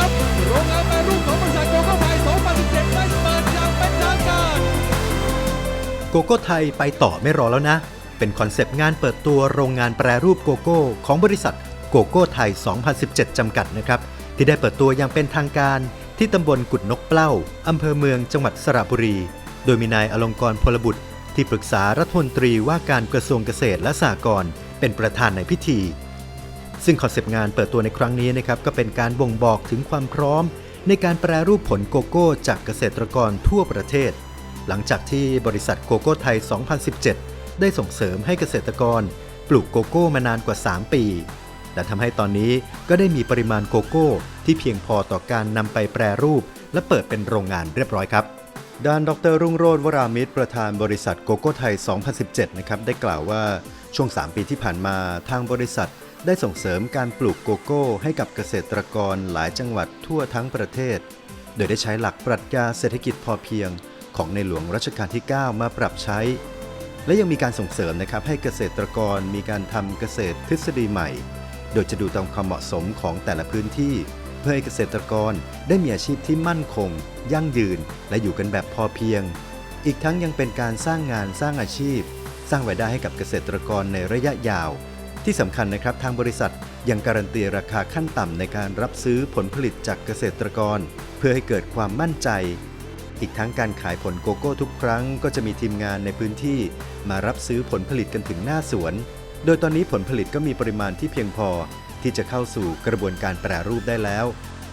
ครับโรงงานแปรรูปของบริษัทโกโก้ไทย2017ได้เปิดอย่างเป็นทางการโกโก้ไทยไปต่อไม่รอแล้วนะ เป็นคอนเซปต์งานเปิดตัวโรงงานแปรรูปโกโก้ ของบริษัทโกโก้ไทย 2017 จำกัดนะครับ ที่ได้เปิดตัวอย่างเป็นทางการ ที่ตำบลกุดนกเปล้าอำเภอเมืองจังหวัดสระบุรี โดยมีนายอลงกรพลบุตร ที่ปรึกษารัฐมนตรีว่าการกระทรวงเกษตรและสหกรณ์เป็นประธานในพิธี ซึ่งคอนเซปต์งานเปิดตัวในครั้งนี้นะครับก็เป็นการบ่งบอกถึงความพร้อม ในการแปรรูปผลโกโก้จากเกษตรกรทั่วประเทศ หลังจากที่บริษัทโกโก้ไทย 2017 ได้ส่งเสริมให้เกษตรกร ปลูกโกโก้มานานกว่า 3 ปี และทำให้ตอนนี้ก็ได้มีปริมาณโกโก้ ที่เพียงพอต่อการนำไปแปรรูป และเปิดเป็นโรงงานเรียบร้อยครับด้านดรรุ่งโรจน์วรามิตรประธานบริษัทโกโก้ไทย 2017 นะครับได้กล่าวว่าช่วง 3 ปีที่ผ่านมาทางบริษัท ได้ส่งเสริมการปลูกโกโก้ให้กับเกษตรกรหลายจังหวัดทั่วทั้งประเทศ โดยได้ใช้หลักปรัชญาเศรษฐกิจพอเพียง ของในหลวงรัชกาลที่ 9 มาปรับใช้ และยังมีการส่งเสริมนะครับให้เกษตรกรมีการทำเกษตรทฤษฎีใหม่ โดยจะดูตามความเหมาะสมของแต่ละพื้นที่ เพื่อให้เกษตรกรได้มีอาชีพที่มั่นคง ยั่งยืน และอยู่กันแบบพอเพียง อีกทั้งยังเป็นการสร้างงานสร้างอาชีพ สร้างรายได้ให้กับเกษตรกรในระยะยาว ที่สำคัญนะครับทางบริษัทยังการันตีราคาขั้นต่ำในการรับซื้อผลผลิตจากเกษตรกร เพื่อให้เกิดความมั่นใจ อีกทั้งการขายผลโกโก้ทุกครั้ง ก็จะมีทีมงานในพื้นที่ มารับซื้อผลผลิตกันถึงหน้าสวน โดยตอนนี้ผลผลิตก็มีปริมาณที่เพียงพอ ที่จะเข้าสู่กระบวนการแปรรูปได้แล้ว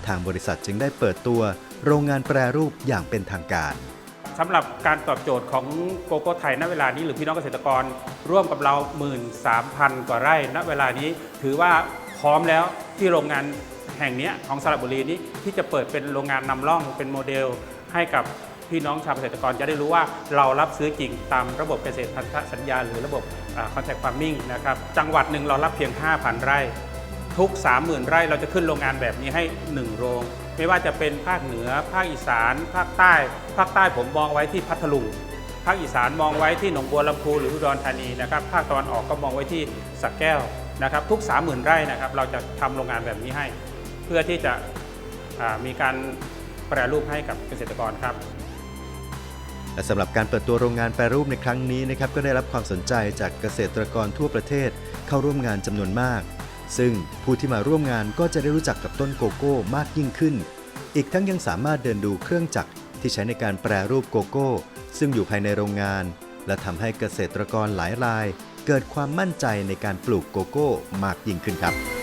ทางบริษัทจึงได้เปิดตัว โรงงานแปรรูปอย่างเป็นทางการ สำหรับการตอบโจทย์ของโกโก้ไทยณเวลานี้หรือพี่น้องเกษตรกรร่วมกับเรา 13,000 กว่าไร่ณเวลานี้ถือว่าพร้อมแล้วที่โรงงานแห่งนี้ของสระบุรีนี้ที่จะเปิดเป็นโรงงานนำร่องเป็นโมเดล ให้กับพี่น้องชาวเกษตรกรจะได้รู้ว่าเรารับซื้อจริงตามระบบเกษตรพันธสัญญา หรือระบบคอนแทคฟาร์มิ่งนะครับจังหวัดหนึ่งเรารับเพียง 5,000 ไร่ ทุก 30,000 ไร่เราจะขึ้นโรงงานแบบนี้ให้ 1 โรง ไม่ว่าจะเป็นภาคเหนือ ภาคอีสาน ภาคใต้ ภาคใต้ผมมองไว้ที่พัทลุง ภาคอีสานมองไว้ที่หนองบัวลำพูหรืออุดรธานีนะครับ ภาคตะวันออกก็มองไว้ที่สักแก้วนะครับ ทุก 30,000 ไร่นะครับ เราจะทำโรงงานแบบนี้ให้ เพื่อที่จะมีการแปรรูปให้กับเกษตรกรครับและสำหรับการเปิดตัวโรงงานแปรรูปในครั้งนี้นะครับก็ได้รับความสนใจจากเกษตรกรทั่วประเทศเข้าร่วมงานจำนวนมาก ซึ่งผู้ที่มาร่วมงานก็จะได้รู้จักกับต้นโกโก้มากยิ่งขึ้น อีกทั้งยังสามารถเดินดูเครื่องจักรที่ใช้ในการแปรรูปโกโก้ ซึ่งอยู่ภายในโรงงาน และทำให้เกษตรกรหลายราย เกิดความมั่นใจในการปลูกโกโก้มากยิ่งขึ้นครับ